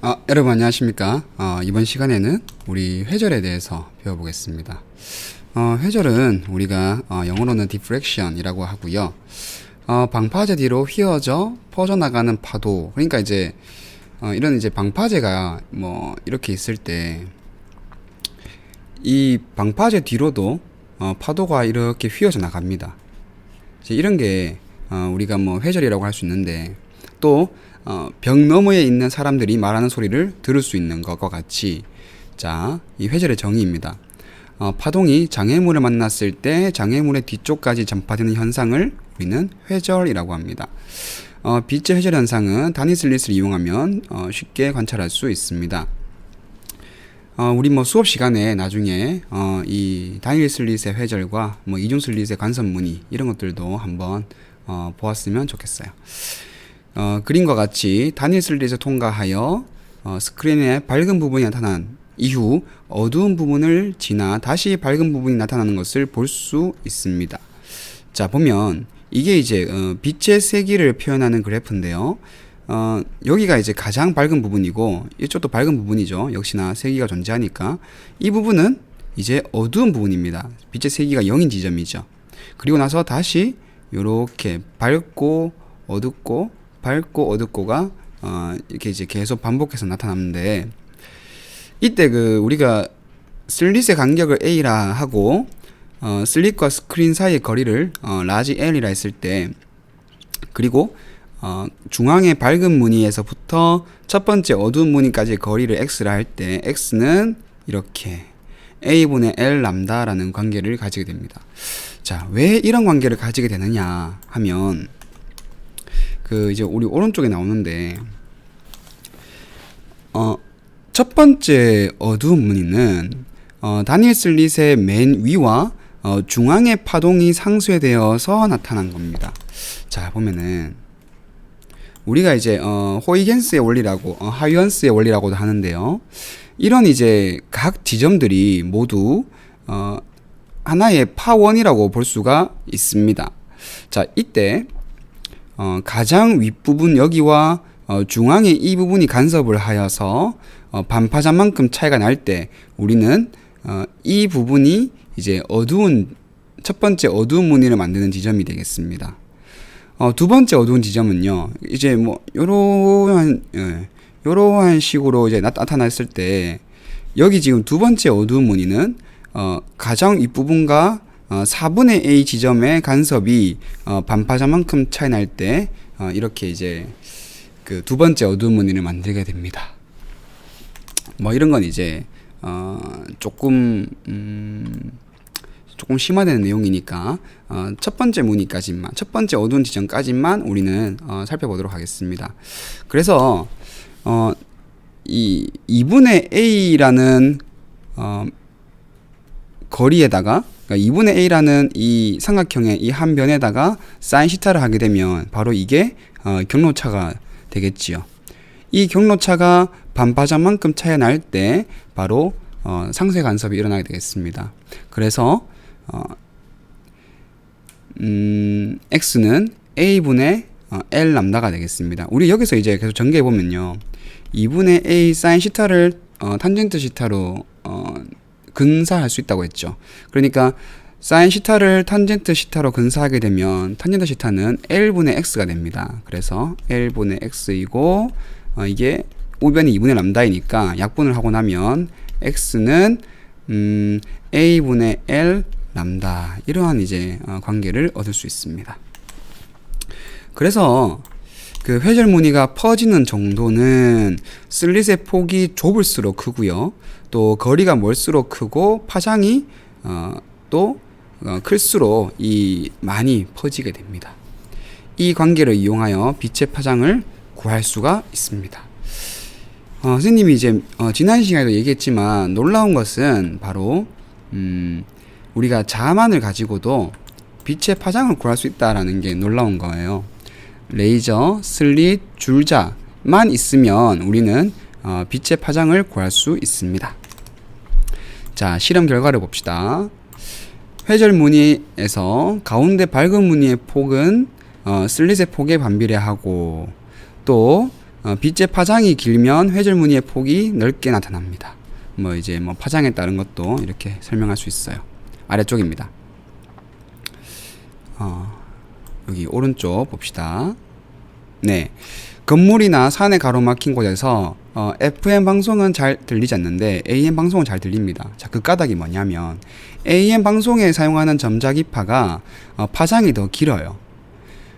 아, 여러분 안녕하십니까? 어, 이번 시간에는 우리 회절에 대해서 배워보겠습니다. 어, 회절은 우리가 어, 영어로는 diffraction이라고 하고요. 어, 방파제 뒤로 휘어져 퍼져나가는 파도. 그러니까 이제 어, 이런 이제 방파제가 뭐 이렇게 있을 때 이 방파제 뒤로도 어, 파도가 이렇게 휘어져 나갑니다. 이런 게 어, 우리가 뭐 회절이라고 할 수 있는데 또 어, 벽 너머에 있는 사람들이 말하는 소리를 들을 수 있는 것과 같이 자, 이 회절의 정의입니다. 어, 파동이 장애물을 만났을 때 장애물의 뒤쪽까지 전파되는 현상을 우리는 회절이라고 합니다. 어, 빛의 회절 현상은 단위 슬릿을 이용하면 어, 쉽게 관찰할 수 있습니다. 어, 우리 뭐 수업 시간에 나중에 어, 이 단일 슬릿의 회절과 뭐 이중 슬릿의 간섭 무늬 이런 것들도 한번 어, 보았으면 좋겠어요. 어, 그림과 같이 단일 슬릿을 통과하여 어, 스크린의 밝은 부분이 나타난 이후 어두운 부분을 지나 다시 밝은 부분이 나타나는 것을 볼 수 있습니다. 자 보면 이게 이제 어, 빛의 세기를 표현하는 그래프인데요. 어, 여기가 이제 가장 밝은 부분이고 이쪽도 밝은 부분이죠. 역시나 세기가 존재하니까 이 부분은 이제 어두운 부분입니다. 빛의 세기가 0인 지점이죠. 그리고 나서 다시 이렇게 밝고 어둡고 밝고 어둡고가 어, 이렇게 이제 계속 반복해서 나타나는데 이때 그 우리가 슬릿의 간격을 A라 하고 어, 슬릿과 스크린 사이의 거리를 어, 라지 L이라 했을 때 그리고 어, 중앙의 밝은 무늬에서부터 첫 번째 어두운 무늬까지의 거리를 x라 할 때 x는 이렇게 a분의 l 람다라는 관계를 가지게 됩니다. 자, 왜 이런 관계를 가지게 되느냐 하면 그 이제 우리 오른쪽에 나오는데 어, 첫 번째 어두운 무늬는 어, 다니엘 슬릿의 맨 위와 어, 중앙의 파동이 상쇄되어서 나타난 겁니다. 자, 보면은 우리가 이제 어, 호이겐스의 원리라고 어, 하이언스의 원리라고도 하는데요. 이런 이제 각 지점들이 모두 어, 하나의 파원이라고 볼 수가 있습니다. 자, 이때 어, 가장 윗부분 여기와 어, 중앙의 이 부분이 간섭을 하여서 어, 반파자만큼 차이가 날 때 우리는 어, 이 부분이 이제 어두운 첫 번째 어두운 무늬를 만드는 지점이 되겠습니다. 어, 두 번째 어두운 지점은요. 이제 뭐 요러한 예, 요러한 식으로 이제 나타났을 때 여기 지금 두 번째 어두운 무늬는 어, 가장 윗부분과 어, 4분의 a 지점의 간섭이 어, 반파자만큼 차이 날 때 어, 이렇게 이제 그 두 번째 어두운 무늬를 만들게 됩니다. 뭐 이런 건 이제 어, 조금 음, 조금 심화되는 내용이니까 어, 첫 번째 무늬까지만 첫 번째 어두운 지점까지만 우리는 어, 살펴보도록 하겠습니다. 그래서 어, 이 2분의 a라는 어, 거리에다가 그러니까 2분의 a라는 이 삼각형의 이 한 변에다가 사인 시타를 하게 되면 바로 이게 어, 경로차가 되겠지요. 이 경로차가 반파장만큼 차이 날 때 바로 어, 상쇄 간섭이 일어나게 되겠습니다. 그래서 어, 음, x는 a분의 어, l 람다가 되겠습니다. 우리 여기서 이제 계속 전개해 보면요. 2분의 a 사인 시타를 어, 탄젠트 시타로 어, 근사할 수 있다고 했죠. 그러니까 사인 시타를 탄젠트 시타로 근사하게 되면 탄젠트 시타는 l분의 x가 됩니다. 그래서 l분의 x이고 어, 이게 우변이 2분의 람다이니까 약분을 하고 나면 x는 음, a분의 l 람다 이러한 이제 어, 관계를 얻을 수 있습니다. 그래서 그 회절 무늬가 퍼지는 정도는 슬릿의 폭이 좁을수록 크고요. 또 거리가 멀수록 크고 파장이 어, 또 어, 클수록 이 많이 퍼지게 됩니다. 이 관계를 이용하여 빛의 파장을 구할 수가 있습니다. 어, 선생님이 이제 어, 지난 시간에도 얘기했지만 놀라운 것은 바로 음, 우리가 자만을 가지고도 빛의 파장을 구할 수 있다라는 게 놀라운 거예요. 레이저, 슬릿, 줄자만 있으면 우리는 어, 빛의 파장을 구할 수 있습니다. 자, 실험 결과를 봅시다. 회절 무늬에서 가운데 밝은 무늬의 폭은 어, 슬릿의 폭에 반비례하고 또 어, 빛의 파장이 길면 회절 무늬의 폭이 넓게 나타납니다. 뭐 이제 뭐 파장에 따른 것도 이렇게 설명할 수 있어요. 아래쪽입니다. 어, 여기 오른쪽 봅시다. 네. 건물이나 산에 가로막힌 곳에서 어, FM 방송은 잘 들리지 않는데 AM 방송은 잘 들립니다. 자, 그 까닭이 뭐냐면 AM 방송에 사용하는 점자기파가 어, 파장이 더 길어요.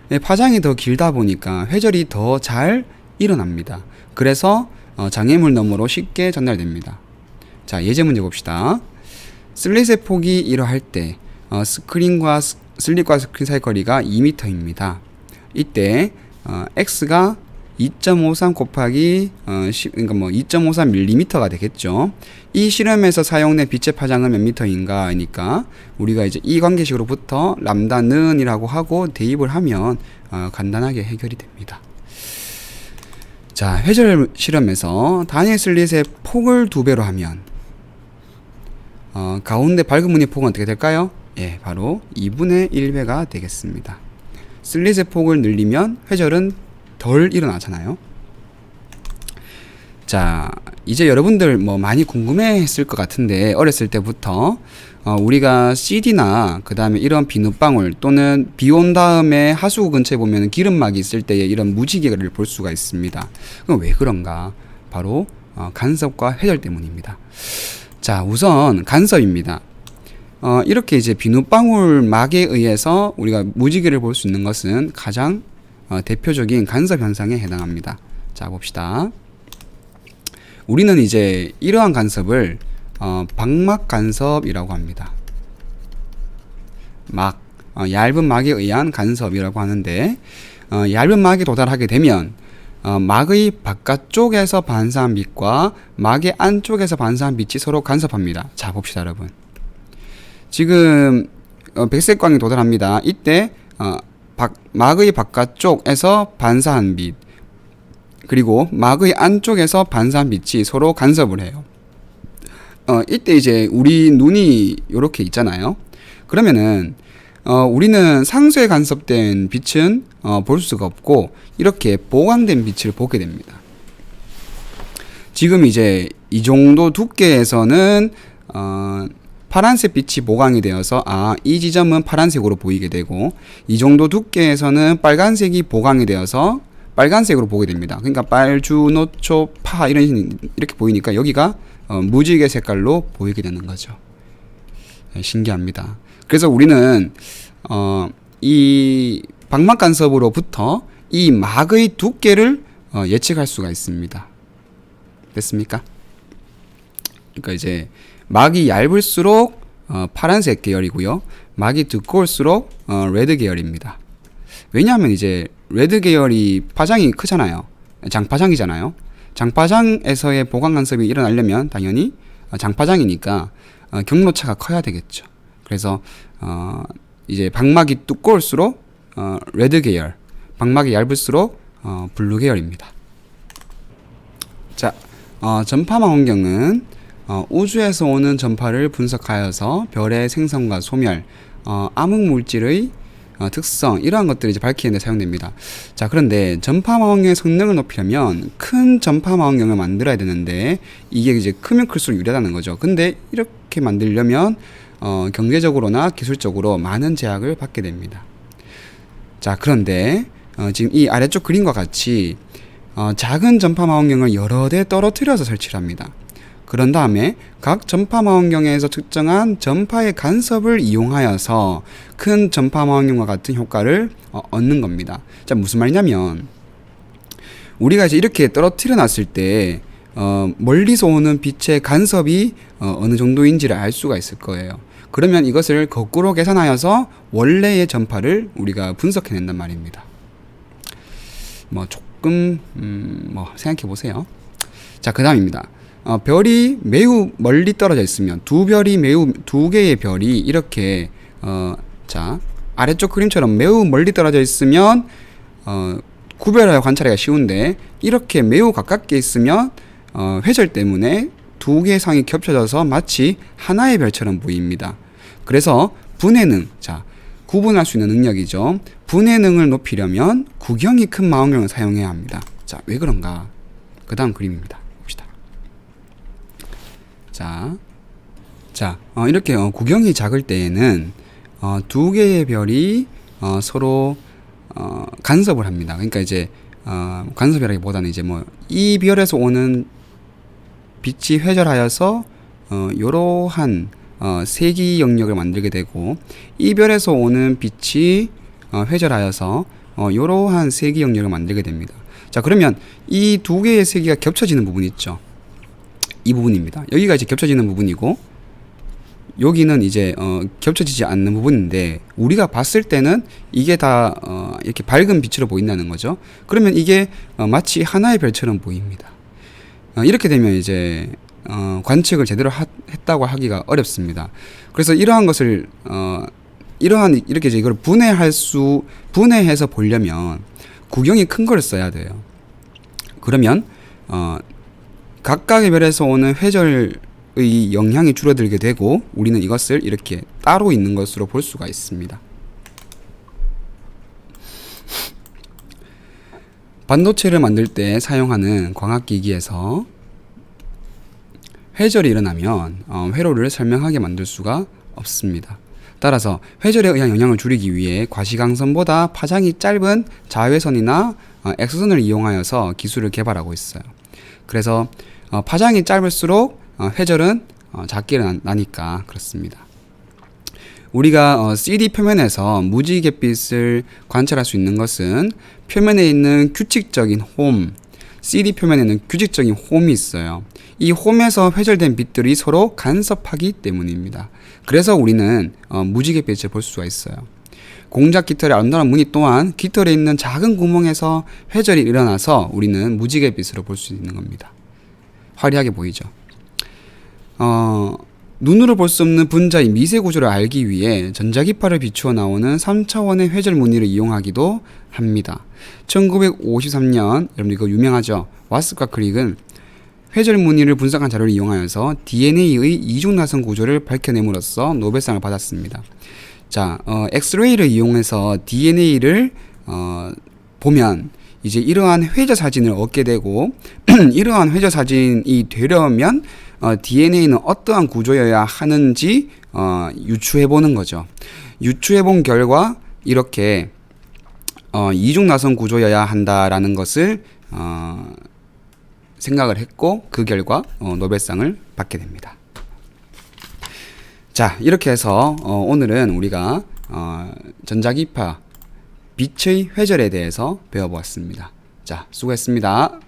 네, 파장이 더 길다 보니까 회절이 더 잘 일어납니다. 그래서 어, 장애물 너머로 쉽게 전달됩니다. 자, 예제 문제 봅시다. 슬릿의 폭이 이러할 때 어, 스크린과 스, 슬릿과 스크린 사이 거리가 2m입니다. 이때 어, x가 2.53 곱하기 어, 10, 그러니까 뭐 2.53mm가 되겠죠. 이 실험에서 사용된 빛의 파장은 몇 미터인가 하니까 우리가 이제 이 관계식으로부터 람다는이라고 하고 대입을 하면 어, 간단하게 해결이 됩니다. 자, 회절 실험에서 단일 슬릿의 폭을 두 배로 하면 어, 가운데 밝은 무늬의 폭은 어떻게 될까요? 예, 바로 2분의 1배가 되겠습니다. 슬릿의 폭을 늘리면 회절은 덜 일어나잖아요. 자, 이제 여러분들 뭐 많이 궁금해 했을 것 같은데, 어렸을 때부터, 어, 우리가 CD나, 그 다음에 이런 비눗방울 또는 비 온 다음에 하수구 근처에 보면 기름막이 있을 때에 이런 무지개를 볼 수가 있습니다. 그럼 왜 그런가? 바로, 어, 간섭과 회절 때문입니다. 자, 우선 간섭입니다. 어, 이렇게 이제 비눗방울 막에 의해서 우리가 무지개를 볼 수 있는 것은 가장 어, 대표적인 간섭 현상에 해당합니다. 자, 봅시다. 우리는 이제 이러한 간섭을 어, 방막 간섭이라고 합니다. 막, 어, 얇은 막에 의한 간섭이라고 하는데, 어, 얇은 막에 도달하게 되면 어, 막의 바깥쪽에서 반사한 빛과 막의 안쪽에서 반사한 빛이 서로 간섭합니다. 자, 봅시다, 여러분. 지금 어, 백색광이 도달합니다. 이때 어, 박, 막의 바깥쪽에서 반사한 빛 그리고 막의 안쪽에서 반사한 빛이 서로 간섭을 해요. 어, 이때 이제 우리 눈이 이렇게 있잖아요. 그러면은 어, 우리는 상수에 간섭된 빛은 어, 볼 수가 없고 이렇게 보강된 빛을 보게 됩니다. 지금 이제 이 정도 두께에서는 어, 파란색 빛이 보강이 되어서 아, 이 지점은 파란색으로 보이게 되고 이 정도 두께에서는 빨간색이 보강이 되어서 빨간색으로 보게 됩니다. 그러니까 빨주 노초 파 이런 식 이렇게 보이니까 여기가 어, 무지개 색깔로 보이게 되는 거죠. 네, 신기합니다. 그래서 우리는 어, 이 방막 간섭으로부터 이 막의 두께를 어, 예측할 수가 있습니다. 됐습니까? 그러니까 이제 막이 얇을수록 어, 파란색 계열이고요. 막이 두꺼울수록 어, 레드 계열입니다. 왜냐하면 이제 레드 계열이 파장이 크잖아요. 장파장이잖아요. 장파장에서의 보강 간섭이 일어나려면 당연히 어, 장파장이니까 어, 경로차가 커야 되겠죠. 그래서 어, 이제 방막이 두꺼울수록 어, 레드 계열, 방막이 얇을수록 어, 블루 계열입니다. 자, 어, 전파망 환경은 어, 우주에서 오는 전파를 분석하여서 별의 생성과 소멸, 어, 암흑 물질의 어, 특성 이러한 것들이 이제 밝히는 데 사용됩니다. 자 그런데 전파망 환경의 성능을 높이려면 큰 전파망 환경을 만들어야 되는데 이게 이제 크면 클수록 유리하다는 거죠. 근데 이렇게 만들려면 어, 경제적으로나 기술적으로 많은 제약을 받게 됩니다. 자 그런데 어, 지금 이 아래쪽 그림과 같이 어, 작은 전파망 환경을 여러 대 떨어뜨려서 설치를 합니다. 그런 다음에 각 전파망 환경에서 특정한 전파의 간섭을 이용하여서 큰 전파망 환경과 같은 효과를 어, 얻는 겁니다. 자, 무슨 말이냐면 우리가 이제 이렇게 떨어뜨려 놨을 때 어, 멀리서 오는 빛의 간섭이 어, 어느 정도인지를 알 수가 있을 거예요. 그러면 이것을 거꾸로 계산하여서 원래의 전파를 우리가 분석해낸단 말입니다. 뭐 조금 음, 뭐 생각해 보세요. 자, 그 다음입니다. 어, 별이 매우 멀리 떨어져 있으면 두 별이 매우 두 개의 별이 이렇게 어, 자 아래쪽 그림처럼 매우 멀리 떨어져 있으면 어, 구별하여 관찰하기가 쉬운데 이렇게 매우 가깝게 있으면 어, 회절 때문에 두 개의 상이 겹쳐져서 마치 하나의 별처럼 보입니다. 그래서 분해능 자 구분할 수 있는 능력이죠. 분해능을 높이려면 구경이 큰 망원경을 사용해야 합니다. 자, 왜 그런가? 그 다음 그림입니다. 자, 자, 어, 이렇게 어, 구경이 작을 때에는 어, 두 개의 별이 어, 서로 어, 간섭을 합니다. 그러니까 이제 어, 간섭이라기보다는 이제 뭐 이 별에서 오는 빛이 회절하여서 어, 이러한 어, 세기 영역을 만들게 되고 이 별에서 오는 빛이 어, 회절하여서 어, 이러한 세기 영역을 만들게 됩니다. 자 그러면 이 두 개의 세기가 겹쳐지는 부분이 있죠. 이 부분입니다. 여기가 이제 겹쳐지는 부분이고 여기는 이제 어, 겹쳐지지 않는 부분인데 우리가 봤을 때는 이게 다 어, 이렇게 밝은 빛으로 보인다는 거죠. 그러면 이게 어, 마치 하나의 별처럼 보입니다. 어, 이렇게 되면 이제 어, 관측을 제대로 하, 했다고 하기가 어렵습니다. 그래서 이러한 것을 어, 이러한 이렇게 이제 이걸 분해할 수 분해해서 보려면 구경이 큰 걸 써야 돼요. 그러면 어, 각각의 별에서 오는 회절의 영향이 줄어들게 되고 우리는 이것을 이렇게 따로 있는 것으로 볼 수가 있습니다. 반도체를 만들 때 사용하는 광학기기에서 회절이 일어나면 어, 회로를 설명하게 만들 수가 없습니다. 따라서 회절에 의한 영향을 줄이기 위해 과시광선보다 파장이 짧은 자외선이나 어, X선을 이용하여서 기술을 개발하고 있어요. 그래서 어, 파장이 짧을수록 어, 회절은 어, 작게 나- 나니까 그렇습니다. 우리가 어, CD 표면에서 무지갯빛을 관찰할 수 있는 것은 표면에 있는 규칙적인 홈, CD 표면에는 규칙적인 홈이 있어요. 이 홈에서 회절된 빛들이 서로 간섭하기 때문입니다. 그래서 우리는 어, 무지갯빛을 볼 수가 있어요. 공작 깃털의 아름다운 무늬 또한 깃털에 있는 작은 구멍에서 회절이 일어나서 우리는 무지갯빛으로 볼 수 있는 겁니다. 화려하게 보이죠. 어, 눈으로 볼 수 없는 분자의 미세 구조를 알기 위해 전자기파를 비추어 나오는 3차원의 회절 무늬를 이용하기도 합니다. 1953년 여러분 이거 유명하죠. 와스과 크릭은 회절 무늬를 분석한 자료를 이용하여서 DNA의 이중 나선 구조를 밝혀냄으로써 노벨상을 받았습니다. 자, 어, 엑스레이를 이용해서 DNA를 어, 보면 이제 이러한 회저 사진을 얻게 되고 이러한 회저 사진이 되려면 어, DNA는 어떠한 구조여야 하는지 어, 유추해 보는 거죠. 유추해 본 결과 이렇게 어, 이중 나선 구조여야 한다라는 것을 어, 생각을 했고 그 결과 어, 노벨상을 받게 됩니다. 자 이렇게 해서 어, 오늘은 우리가 어, 전자기파 빛의 회절에 대해서 배워보았습니다. 자 수고했습니다.